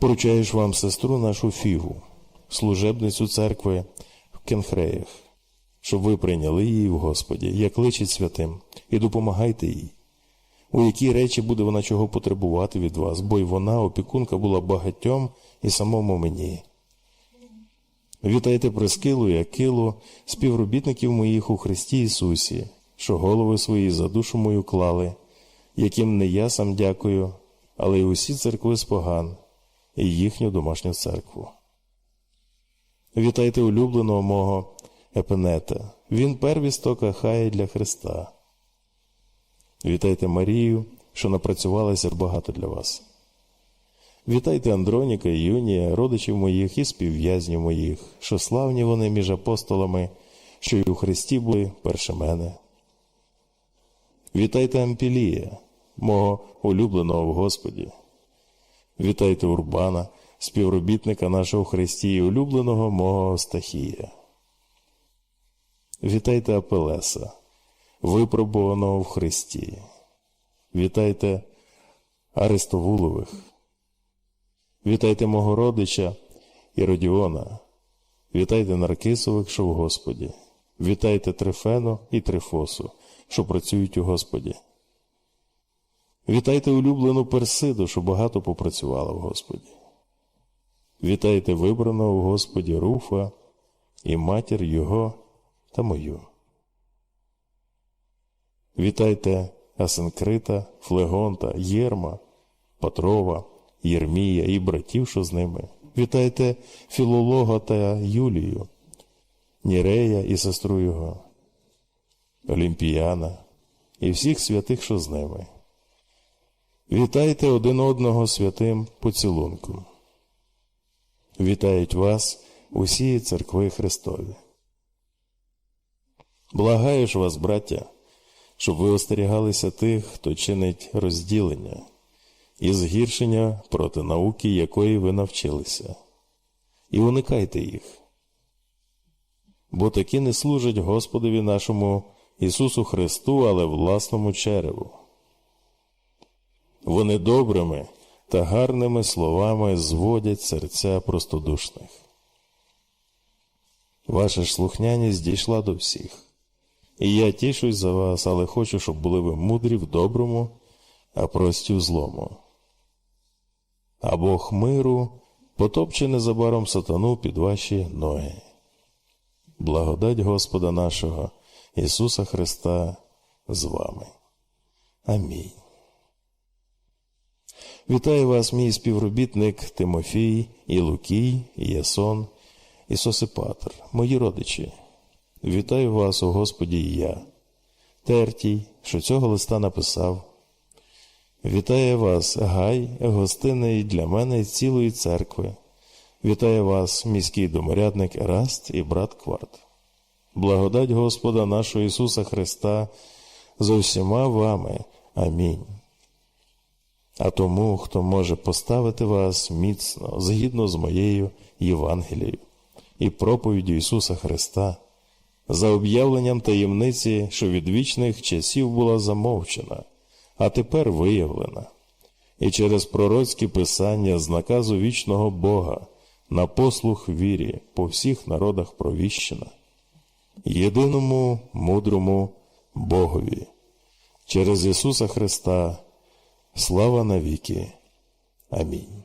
Поручаєш вам сестру нашу Фігу, служебницю церкви в Кенхреях, щоб ви прийняли її в Господі, як личить святим, і допомагайте їй. У які речі буде вона чого потребувати від вас, бо й вона, опікунка, була багатьом і самому мені. Вітайте Прескилу і Акилу, співробітників моїх у Христі Ісусі, що голови свої за душу мою клали, яким не я сам дякую, але й усі церкви з поган і їхню домашню церкву. Вітайте улюбленого мого Епенета, він первісток Ахаї для Христа. Вітайте Марію, що напрацювалася багато для вас. Вітайте Андроніка і Юнія, родичів моїх і співв'язнів моїх, що славні вони між апостолами, що й у Христі були перше мене. Вітайте Ампілія, мого улюбленого в Господі. Вітайте Урбана, співробітника нашого Христі і улюбленого мого Стахія. Вітайте Апелеса, випробуваного в Христі. Вітайте Арестовулових. Вітайте мого родича Іродіона. Вітайте Наркисових, що в Господі. Вітайте Трифену і Трифосу, що працюють у Господі. Вітайте улюблену Персиду, що багато попрацювала в Господі. Вітайте вибраного в Господі Руфа і матір його та мою. Вітайте Асенкрита, Флегонта, Єрма, Патрова, Єрмія і братів, що з ними. Вітайте Філолога та Юлію, Нірея і сестру його, Олімпіяна і всіх святих, що з ними. Вітайте один одного святим поцілунком. Вітають вас усі церкви Христові. Благаю ж вас, браття, щоб ви остерігалися тих, хто чинить розділення і згіршення проти науки, якої ви навчилися, і уникайте їх. Бо такі не служать Господові нашому Ісусу Христу, але власному череву. Вони добрими та гарними словами зводять серця простодушних. Ваша ж слухняність дійшла до всіх. І я тішусь за вас, але хочу, щоб були ви мудрі в доброму, а прості в злому. А Бог миру потопче незабаром сатану під ваші ноги. Благодать Господа нашого Ісуса Христа з вами. Амінь. Вітаю вас, мій співробітник Тимофій, і Лукій, і Ясон, і Сосипатр, мої родичі. Вітаю вас, у Господі, і я, Тертій, що цього листа написав. Вітає вас, Гай, гостинний для мене цілої церкви. Вітає вас, міський доморядник Ераст і брат Кварт. Благодать Господа нашого Ісуса Христа за всіма вами. Амінь. А тому, хто може поставити вас міцно, згідно з моєю Євангелією і проповіддю Ісуса Христа, за об'явленням таємниці, що від вічних часів була замовчена, а тепер виявлена, і через пророцькі писання з наказу вічного Бога на послух вірі по всіх народах провіщена, єдиному мудрому Богові, через Ісуса Христа. Слава навіки. Амінь.